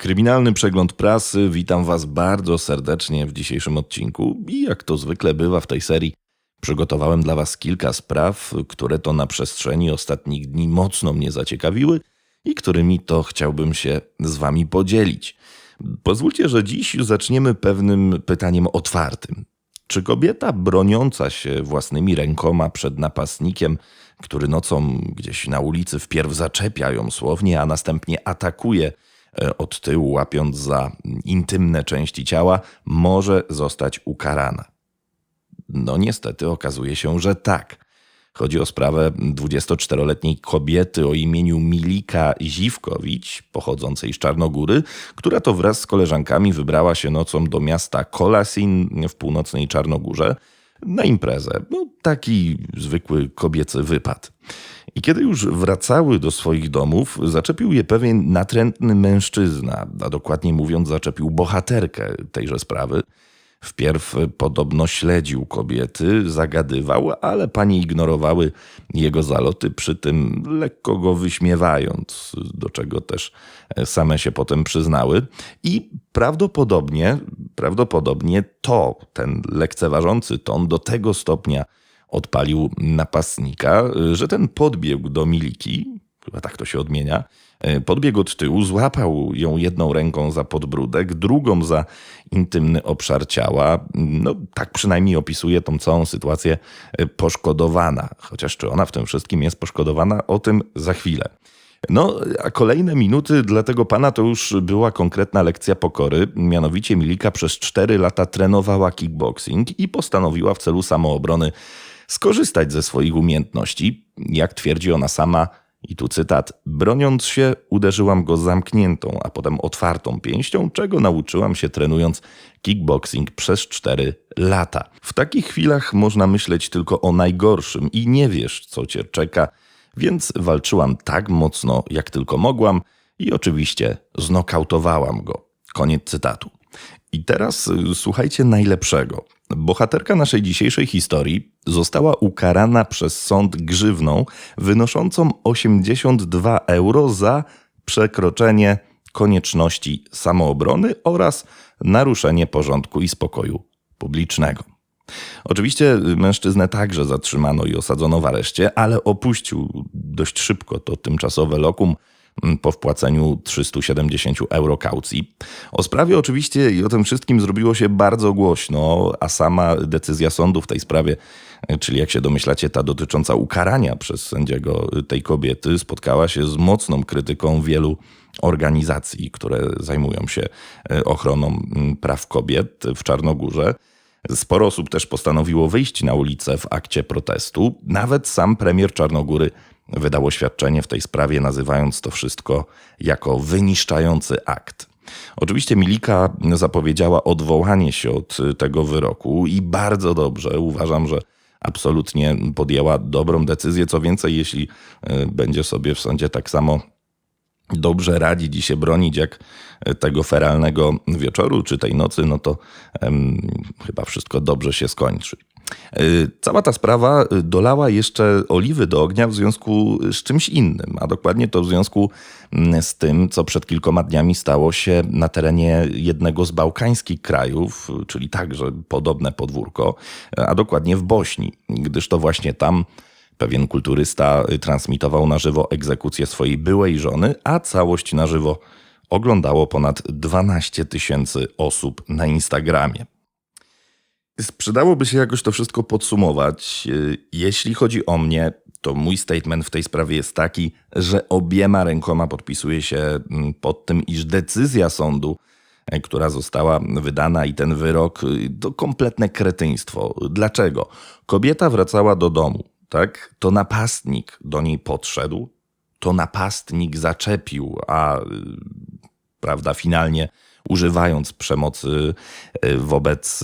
Kryminalny przegląd prasy. Witam Was bardzo serdecznie w dzisiejszym odcinku. I jak to zwykle bywa w tej serii, przygotowałem dla Was kilka spraw, które to na przestrzeni ostatnich dni mocno mnie zaciekawiły i którymi to chciałbym się z Wami podzielić. Pozwólcie, że dziś zaczniemy pewnym pytaniem otwartym. Czy kobieta broniąca się własnymi rękoma przed napastnikiem, który nocą gdzieś na ulicy wpierw zaczepia ją słownie, a następnie atakuje od tyłu, łapiąc za intymne części ciała, może zostać ukarana? No niestety okazuje się, że tak. Chodzi o sprawę 24-letniej kobiety o imieniu Milika Ziwkowicz, pochodzącej z Czarnogóry, która to wraz z koleżankami wybrała się nocą do miasta Kolasin w północnej Czarnogórze na imprezę. No, taki zwykły kobiecy wypad. I kiedy już wracały do swoich domów, zaczepił je pewien natrętny mężczyzna, a dokładnie mówiąc, zaczepił bohaterkę tejże sprawy. Wpierw podobno śledził kobiety, zagadywał, ale panie ignorowały jego zaloty, przy tym lekko go wyśmiewając, do czego też same się potem przyznały. I prawdopodobnie, prawdopodobnie to, ten lekceważący ton do tego stopnia odpalił napastnika, że ten podbiegł do Miliki, chyba tak to się odmienia, E, podbiegł od tyłu, złapał ją jedną ręką za podbródek, drugą za intymny obszar ciała. No, tak przynajmniej opisuje tą całą sytuację e, poszkodowana. Chociaż czy ona w tym wszystkim jest poszkodowana, o tym za chwilę. No, a kolejne minuty dla tego pana to już była konkretna lekcja pokory. Mianowicie Milika przez 4 lata trenowała kickboxing i postanowiła w celu samoobrony skorzystać ze swoich umiejętności. Jak twierdzi ona sama, i tu cytat: Broniąc się, uderzyłam go zamkniętą, a potem otwartą pięścią, czego nauczyłam się trenując kickboxing przez 4 lata. W takich chwilach można myśleć tylko o najgorszym i nie wiesz, co cię czeka, więc walczyłam tak mocno, jak tylko mogłam i oczywiście znokautowałam go. Koniec cytatu. I teraz y, słuchajcie najlepszego. Bohaterka naszej dzisiejszej historii została ukarana przez sąd grzywną wynoszącą 82 euro za przekroczenie konieczności samoobrony oraz naruszenie porządku i spokoju publicznego. Oczywiście mężczyznę także zatrzymano i osadzono w areszcie, ale opuścił dość szybko to tymczasowe lokum po wpłaceniu 370 euro kaucji. O sprawie oczywiście i o tym wszystkim zrobiło się bardzo głośno, a sama decyzja sądu w tej sprawie, e, czyli jak się domyślacie, ta dotycząca ukarania przez sędziego tej kobiety, spotkała się z mocną krytyką wielu organizacji, które zajmują się e, ochroną mm, praw kobiet w Czarnogórze. Sporo osób też postanowiło wyjść na ulicę w akcie protestu. Nawet sam premier Czarnogóry wydał oświadczenie w tej sprawie, nazywając to wszystko jako wyniszczający akt. Oczywiście Milika zapowiedziała odwołanie się od tego wyroku i bardzo dobrze. Uważam, że absolutnie podjęła dobrą decyzję. Co więcej, jeśli e, będzie sobie w sądzie tak samo dobrze radzić i się bronić jak tego feralnego wieczoru czy tej nocy, no to chyba wszystko dobrze się skończy. Y, cała ta sprawa y, dolała jeszcze oliwy do ognia w związku z czymś innym, a dokładnie to w związku mm, z tym, co przed kilkoma dniami stało się na terenie jednego z bałkańskich krajów, czyli także podobne podwórko, a dokładnie w Bośni, gdyż to właśnie tam pewien kulturysta transmitował na żywo egzekucję swojej byłej żony, a całość na żywo oglądało ponad 12 tysięcy osób na Instagramie. Sprzedałoby się jakoś to wszystko podsumować. Y, jeśli chodzi o mnie, to mój statement w tej sprawie jest taki, że obiema rękoma podpisuję się mm, pod tym, iż decyzja sądu, e, która została wydana i ten wyrok, y, to kompletne kretyństwo. Dlaczego? Kobieta wracała do domu, tak? To napastnik do niej podszedł, to napastnik zaczepił, a y, prawda, finalnie używając przemocy e, wobec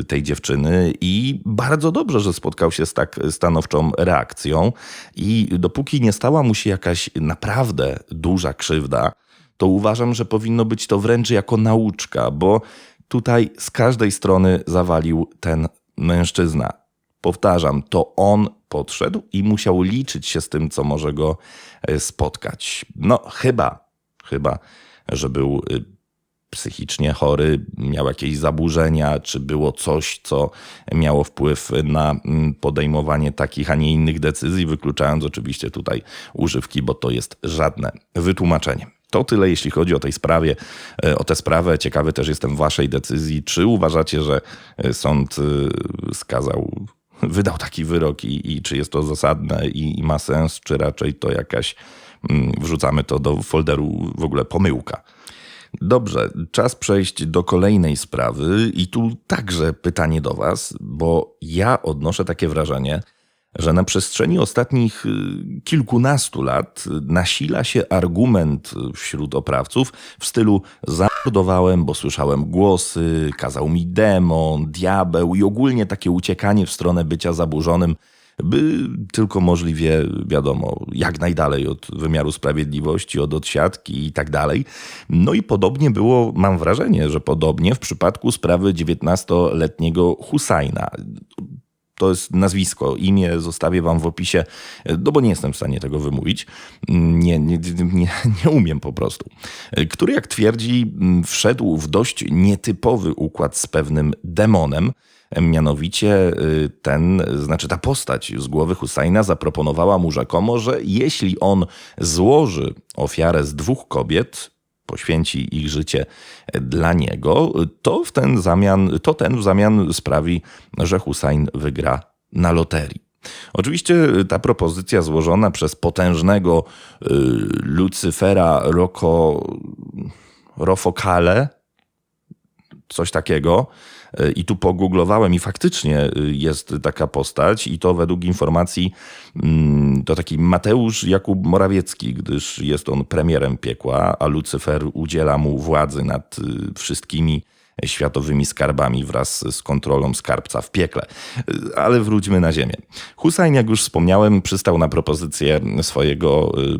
e, tej dziewczyny i bardzo dobrze, że spotkał się z tak stanowczą reakcją i dopóki nie stała mu się jakaś naprawdę duża krzywda, to uważam, że powinno być to wręcz jako nauczka, bo tutaj z każdej strony zawalił ten mężczyzna. Powtarzam, to on podszedł i musiał liczyć się z tym, co może go e, spotkać. No, chyba, chyba, że był psychicznie chory, miał jakieś zaburzenia, czy było coś, co miało wpływ na mm, podejmowanie takich, a nie innych decyzji, wykluczając oczywiście tutaj używki, bo to jest żadne wytłumaczenie. To tyle, jeśli chodzi o tej sprawie, e, o tę sprawę. Ciekawy też jestem waszej decyzji. Czy uważacie, że e, sąd e, skazał, wydał taki wyrok i, i czy jest to zasadne i, i ma sens, czy raczej to jakaś, mm, wrzucamy to do folderu w ogóle pomyłka. Dobrze, czas przejść do kolejnej sprawy i tu także pytanie do Was, bo ja odnoszę takie wrażenie, że na przestrzeni ostatnich y, kilkunastu lat nasila się argument wśród oprawców w stylu zamordowałem, bo słyszałem głosy, kazał mi demon, diabeł i ogólnie takie uciekanie w stronę bycia zaburzonym by tylko możliwie, wiadomo, jak najdalej od wymiaru sprawiedliwości, od odsiadki i tak dalej. No i podobnie było, mam wrażenie, że podobnie w przypadku sprawy 19-letniego Husajna to jest nazwisko, imię zostawię wam w opisie, no bo nie jestem w stanie tego wymówić. Nie, nie, nie, nie umiem po prostu. Który, jak twierdzi, wszedł w dość nietypowy układ z pewnym demonem. Mianowicie y, ten, znaczy ta postać z głowy Husajna zaproponowała mu rzekomo, że jeśli on złoży ofiarę z dwóch kobiet, poświęci ich życie dla niego, to, w ten zamian, to ten w zamian sprawi, że Hussein wygra na loterii. Oczywiście ta propozycja złożona przez potężnego y, Lucyfera Rofokale, coś takiego, i tu pogooglowałem i faktycznie y, jest taka postać i to według informacji mm, to taki Mateusz Jakub Morawiecki, gdyż jest on premierem piekła, a Lucyfer udziela mu władzy nad y, wszystkimi światowymi skarbami wraz z kontrolą skarbca w piekle. Ale wróćmy na ziemię. Hussein, jak już wspomniałem, przystał na propozycję swojego y,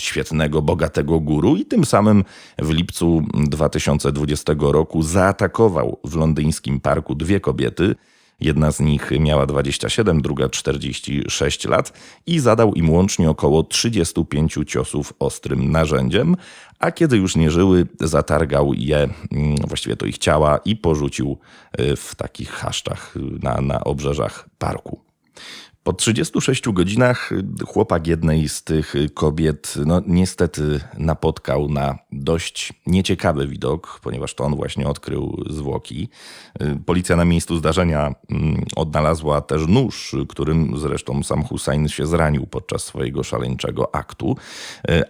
świetnego, bogatego guru i tym samym w lipcu 2020 roku zaatakował w londyńskim parku dwie kobiety – Jedna z nich miała 27, druga 46 lat i zadał im łącznie około 35 ciosów ostrym narzędziem, a kiedy już nie żyły, zatargał je, mm, właściwie to ich ciała i porzucił y, w takich chaszczach na, na obrzeżach parku. Po 36 godzinach chłopak jednej z tych kobiet, no niestety napotkał na dość nieciekawy widok, ponieważ to on właśnie odkrył zwłoki. Policja na miejscu zdarzenia mm, odnalazła też nóż, którym zresztą sam Hussein się zranił podczas swojego szaleńczego aktu,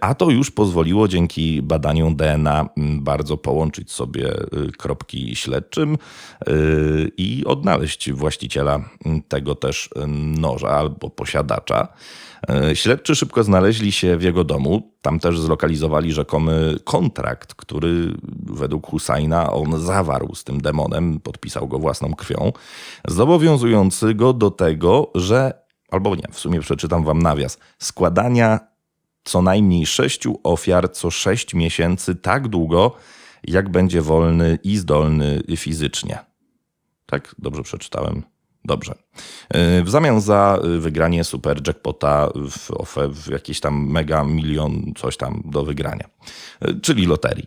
a to już pozwoliło dzięki badaniom DNA mm, bardzo połączyć sobie y, kropki śledczym y, i odnaleźć właściciela mm, tego też noża albo posiadacza. E, śledczy szybko znaleźli się w jego domu. Tam też zlokalizowali rzekomy kontrakt, który według Husajna on zawarł z tym demonem, podpisał go własną krwią, zobowiązujący go do tego, że, albo nie, w sumie przeczytam wam nawias, składania co najmniej sześciu ofiar co sześć miesięcy, tak długo, jak będzie wolny i zdolny fizycznie. Tak, dobrze przeczytałem. Dobrze. E, w zamian za e, wygranie super jackpota w, w jakiś tam mega milion, coś tam do wygrania, e, czyli loterii.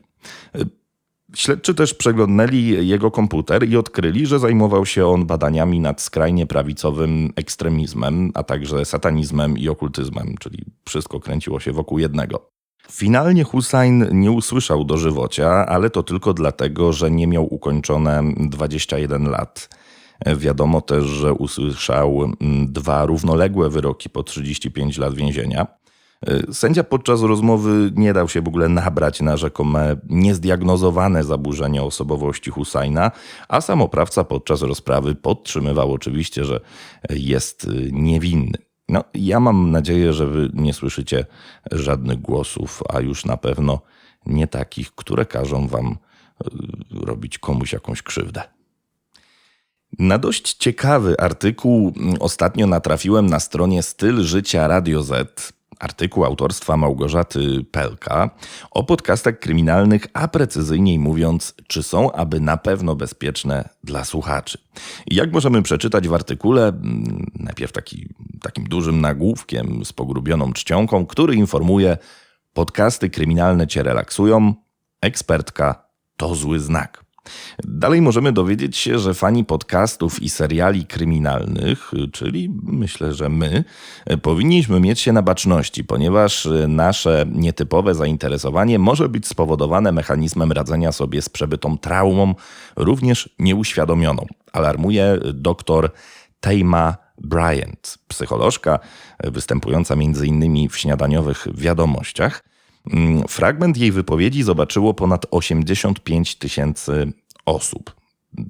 Śledczy też przeglądnęli jego komputer i odkryli, że zajmował się on badaniami nad skrajnie prawicowym ekstremizmem, a także satanizmem i okultyzmem, czyli wszystko kręciło się wokół jednego. Finalnie Hussein nie usłyszał dożywocia, ale to tylko dlatego, że nie miał ukończone 21 lat. Wiadomo też, że usłyszał dwa równoległe wyroki po 35 lat więzienia. E, sędzia podczas rozmowy nie dał się w ogóle nabrać na rzekome niezdiagnozowane zaburzenia osobowości Husajna, a sam oprawca podczas rozprawy podtrzymywał oczywiście, że jest niewinny. No, ja mam nadzieję, że wy nie słyszycie żadnych głosów, a już na pewno nie takich, które każą wam e, robić komuś jakąś krzywdę. Na dość ciekawy artykuł ostatnio natrafiłem na stronie Styl Życia Radio Z. Artykuł autorstwa Małgorzaty Pelka o podcastach kryminalnych, a precyzyjniej mówiąc, czy są aby na pewno bezpieczne dla słuchaczy. Jak możemy przeczytać w artykule, najpierw taki, takim dużym nagłówkiem z pogrubioną czcionką, który informuje: Podcasty kryminalne cię relaksują, ekspertka to zły znak. Dalej możemy dowiedzieć się, że fani podcastów i seriali kryminalnych, czyli myślę, że my, powinniśmy mieć się na baczności, ponieważ nasze nietypowe zainteresowanie może być spowodowane mechanizmem radzenia sobie z przebytą traumą, również nieuświadomioną. Alarmuje doktor Tejma Bryant, psycholożka występująca m.in. w śniadaniowych wiadomościach. Mm, fragment jej wypowiedzi zobaczyło ponad 85 tysięcy osób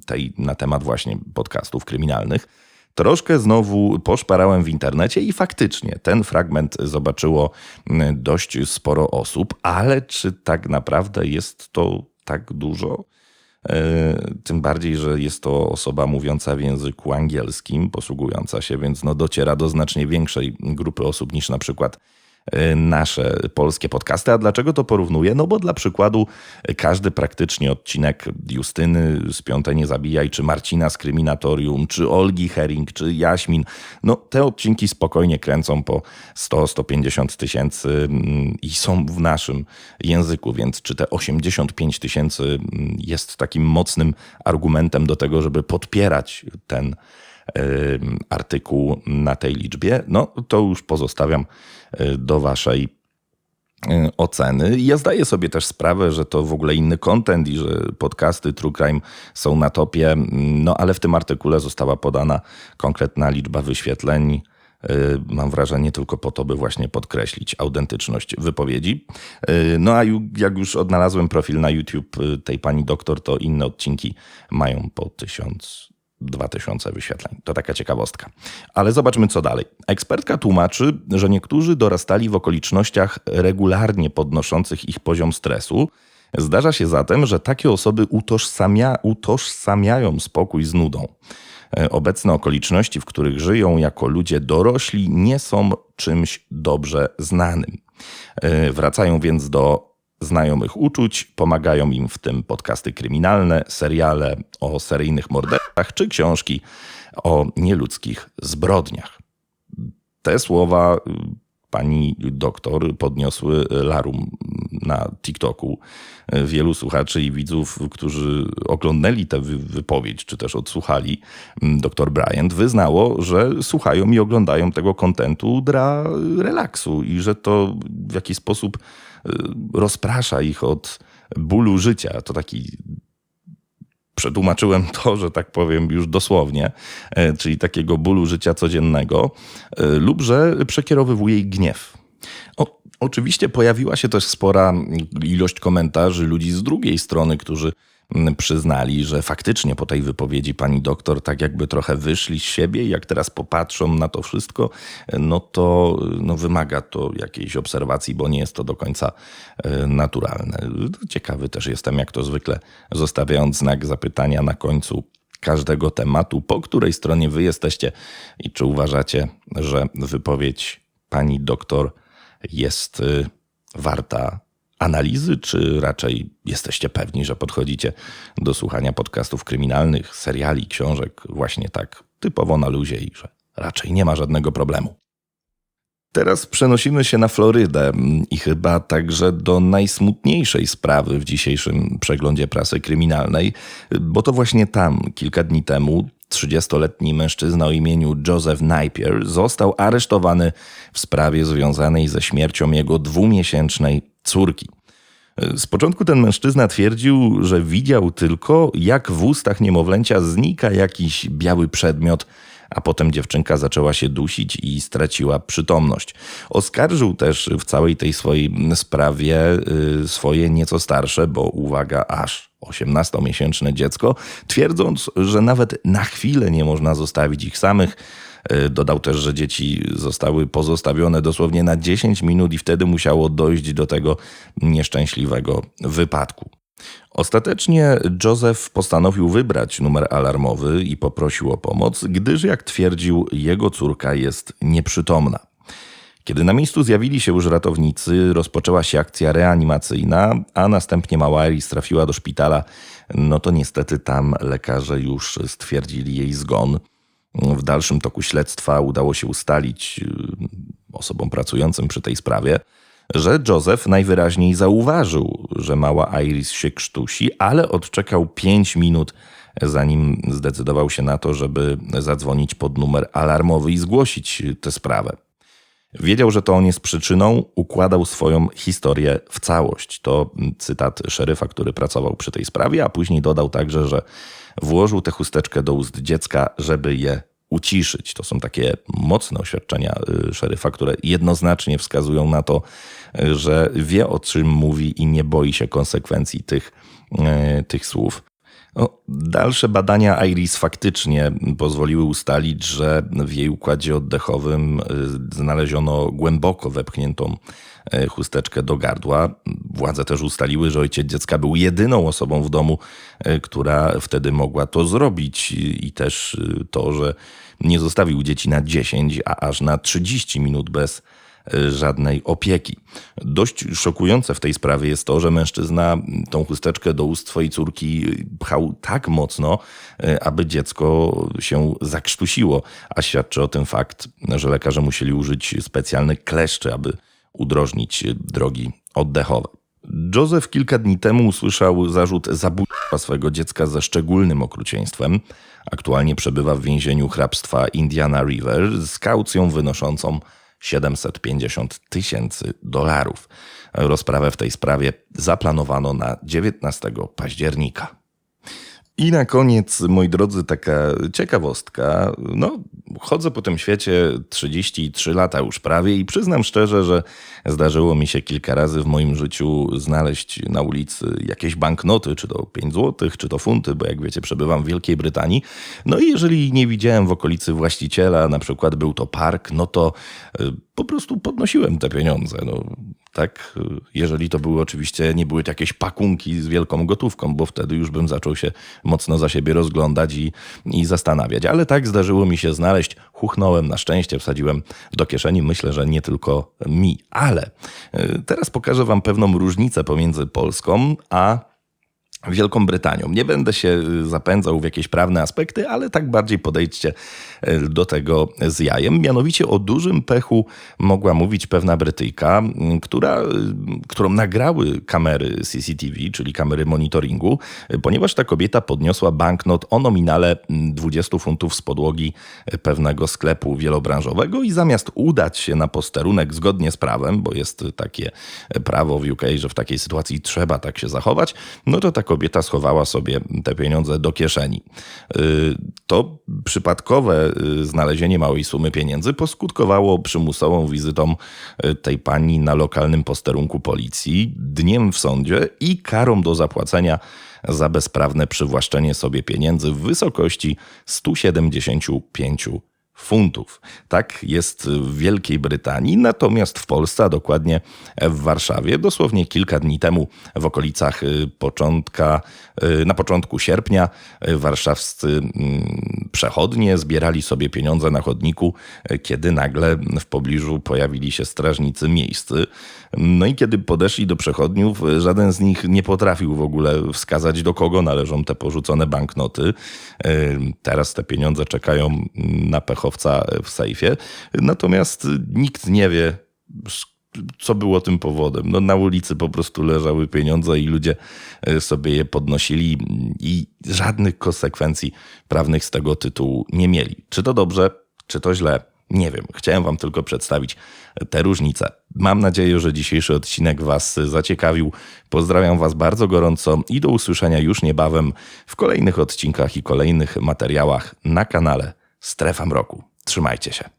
tej, na temat właśnie podcastów kryminalnych. Troszkę znowu poszparałem w internecie i faktycznie ten fragment zobaczyło mm, dość sporo osób, ale czy tak naprawdę jest to tak dużo? E, tym bardziej, że jest to osoba mówiąca w języku angielskim, posługująca się, więc no dociera do znacznie większej grupy osób niż na przykład nasze polskie podcasty. A dlaczego to porównuję? No bo dla przykładu każdy praktycznie odcinek Justyny z Piąte Nie Zabijaj, czy Marcina z Kryminatorium, czy Olgi Herring, czy Jaśmin, no te odcinki spokojnie kręcą po 100-150 tysięcy mm, i są w naszym języku, więc czy te 85 tysięcy mm, jest takim mocnym argumentem do tego, żeby podpierać ten artykuł na tej liczbie, no to już pozostawiam y, do Waszej y, oceny. Ja zdaję sobie też sprawę, że to w ogóle inny content i że podcasty True Crime są na topie, no ale w tym artykule została podana konkretna liczba wyświetleń. Y, mam wrażenie tylko po to, by właśnie podkreślić autentyczność wypowiedzi. No a jak już odnalazłem profil na YouTube tej pani doktor, to inne odcinki mają po tysiąc 2000 wyświetleń. To taka ciekawostka. Ale zobaczmy co dalej. Ekspertka tłumaczy, że niektórzy dorastali w okolicznościach regularnie podnoszących ich poziom stresu. Zdarza się zatem, że takie osoby utożsamia, utożsamiają spokój z nudą. E, obecne okoliczności, w których żyją jako ludzie dorośli, nie są czymś dobrze znanym. E, wracają więc do znajomych uczuć, pomagają im w tym podcasty kryminalne, seriale o seryjnych mordercach czy książki o nieludzkich zbrodniach. Te słowa y, pani doktor podniosły larum na TikToku. Wielu słuchaczy i widzów, którzy oglądali tę wypowiedź, czy też odsłuchali mm, dr Bryant, wyznało, że słuchają i oglądają tego kontentu dla relaksu i że to w jakiś sposób rozprasza ich od bólu życia. To taki przetłumaczyłem to, że tak powiem już dosłownie, e, czyli takiego bólu życia codziennego, e, lub że przekierowywuje ich gniew. O, oczywiście pojawiła się też spora ilość komentarzy ludzi z drugiej strony, którzy przyznali, że faktycznie po tej wypowiedzi pani doktor tak jakby trochę wyszli z siebie i jak teraz popatrzą na to wszystko, no to no wymaga to jakiejś obserwacji, bo nie jest to do końca e, naturalne. Ciekawy też jestem, jak to zwykle, zostawiając znak zapytania na końcu każdego tematu, po której stronie wy jesteście i czy uważacie, że wypowiedź pani doktor jest e, warta analizy, czy raczej jesteście pewni, że podchodzicie do słuchania podcastów kryminalnych, seriali, książek właśnie tak typowo na luzie i że raczej nie ma żadnego problemu? Teraz przenosimy się na Florydę i chyba także do najsmutniejszej sprawy w dzisiejszym przeglądzie prasy kryminalnej, bo to właśnie tam kilka dni temu 30-letni mężczyzna o imieniu Joseph Napier został aresztowany w sprawie związanej ze śmiercią jego dwumiesięcznej córki. Z początku ten mężczyzna twierdził, że widział tylko, jak w ustach niemowlęcia znika jakiś biały przedmiot, a potem dziewczynka zaczęła się dusić i straciła przytomność. Oskarżył też w całej tej swojej sprawie y, swoje nieco starsze, bo uwaga, aż 18-miesięczne dziecko, twierdząc, że nawet na chwilę nie można zostawić ich samych E, dodał też, że dzieci zostały pozostawione dosłownie na 10 minut i wtedy musiało dojść do tego nieszczęśliwego wypadku. Ostatecznie Joseph postanowił wybrać numer alarmowy i poprosił o pomoc, gdyż, jak twierdził, jego córka jest nieprzytomna. Kiedy na miejscu zjawili się już ratownicy, rozpoczęła się akcja reanimacyjna, a następnie mała Eris trafiła do szpitala. No to niestety tam lekarze już stwierdzili jej zgon. W dalszym toku śledztwa udało się ustalić y, osobom pracującym przy tej sprawie, że Joseph najwyraźniej zauważył, że mała Iris się krztusi, ale odczekał 5 minut, zanim zdecydował się na to, żeby zadzwonić pod numer alarmowy i zgłosić tę sprawę. Wiedział, że to on jest przyczyną, układał swoją historię w całość. To cytat szeryfa, który pracował przy tej sprawie, a później dodał także, że włożył tę chusteczkę do ust dziecka, żeby je uciszyć. To są takie mocne oświadczenia y, szeryfa, które jednoznacznie wskazują na to, y, że wie o czym mówi i nie boi się konsekwencji tych, y, tych słów. No, dalsze badania Iris faktycznie pozwoliły ustalić, że w jej układzie oddechowym znaleziono głęboko wepchniętą chusteczkę do gardła. Władze też ustaliły, że ojciec dziecka był jedyną osobą w domu, która wtedy mogła to zrobić i też to, że nie zostawił dzieci na 10, a aż na 30 minut bez żadnej opieki. Dość szokujące w tej sprawie jest to, że mężczyzna tą chusteczkę do ust swojej córki pchał tak mocno, e, aby dziecko się zakrztusiło, a świadczy o tym fakt, że lekarze musieli użyć specjalnych kleszczy, aby udrożnić drogi oddechowe. Joseph kilka dni temu usłyszał zarzut zabójstwa swojego dziecka ze szczególnym okrucieństwem. Aktualnie przebywa w więzieniu hrabstwa Indiana River z kaucją wynoszącą 750 tysięcy dolarów. Rozprawę w tej sprawie zaplanowano na 19 października. I na koniec, moi drodzy, taka ciekawostka. No, chodzę po tym świecie 33 lata już prawie i przyznam szczerze, że zdarzyło mi się kilka razy w moim życiu znaleźć na ulicy jakieś banknoty, czy to 5 zł, czy to funty, bo jak wiecie, przebywam w Wielkiej Brytanii. No i jeżeli nie widziałem w okolicy właściciela, na przykład był to park, no to y, po prostu podnosiłem te pieniądze. No, tak, jeżeli to były oczywiście, nie były to jakieś pakunki z wielką gotówką, bo wtedy już bym zaczął się mocno za siebie rozglądać i, i zastanawiać. Ale tak zdarzyło mi się znaleźć, chuchnąłem na szczęście, wsadziłem do kieszeni, myślę, że nie tylko mi. Ale y, teraz pokażę Wam pewną różnicę pomiędzy Polską a Wielką Brytanią. Nie będę się y, zapędzał w jakieś prawne aspekty, ale tak bardziej podejdźcie y, do tego z jajem. Mianowicie o dużym pechu mogła mówić pewna Brytyjka, y, która, którą nagrały kamery CCTV, czyli kamery monitoringu, ponieważ ta kobieta podniosła banknot o nominale 20 funtów z podłogi pewnego sklepu wielobranżowego i zamiast udać się na posterunek zgodnie z prawem, bo jest takie prawo w UK, że w takiej sytuacji trzeba tak się zachować, no to tak kobieta schowała sobie te pieniądze do kieszeni. Y, to przypadkowe y, znalezienie małej sumy pieniędzy poskutkowało przymusową wizytą y, tej pani na lokalnym posterunku policji, dniem w sądzie i karą do zapłacenia za bezprawne przywłaszczenie sobie pieniędzy w wysokości 175 funtów. Tak jest w Wielkiej Brytanii, natomiast w Polsce, a dokładnie w Warszawie, dosłownie kilka dni temu w okolicach y, początka, y, na początku sierpnia, y, warszawscy mm, przechodnie zbierali sobie pieniądze na chodniku, kiedy nagle w pobliżu pojawili się strażnicy miejscy. No i kiedy podeszli do przechodniów, żaden z nich nie potrafił w ogóle wskazać, do kogo należą te porzucone banknoty. Teraz te pieniądze czekają na w sejfie, natomiast nikt nie wie, co było tym powodem. No, na ulicy po prostu leżały pieniądze i ludzie sobie je podnosili i żadnych konsekwencji prawnych z tego tytułu nie mieli. Czy to dobrze, czy to źle? Nie wiem, chciałem Wam tylko przedstawić te różnice. Mam nadzieję, że dzisiejszy odcinek Was zaciekawił. Pozdrawiam Was bardzo gorąco i do usłyszenia już niebawem w kolejnych odcinkach i kolejnych materiałach na kanale Strefa Mroku. Trzymajcie się.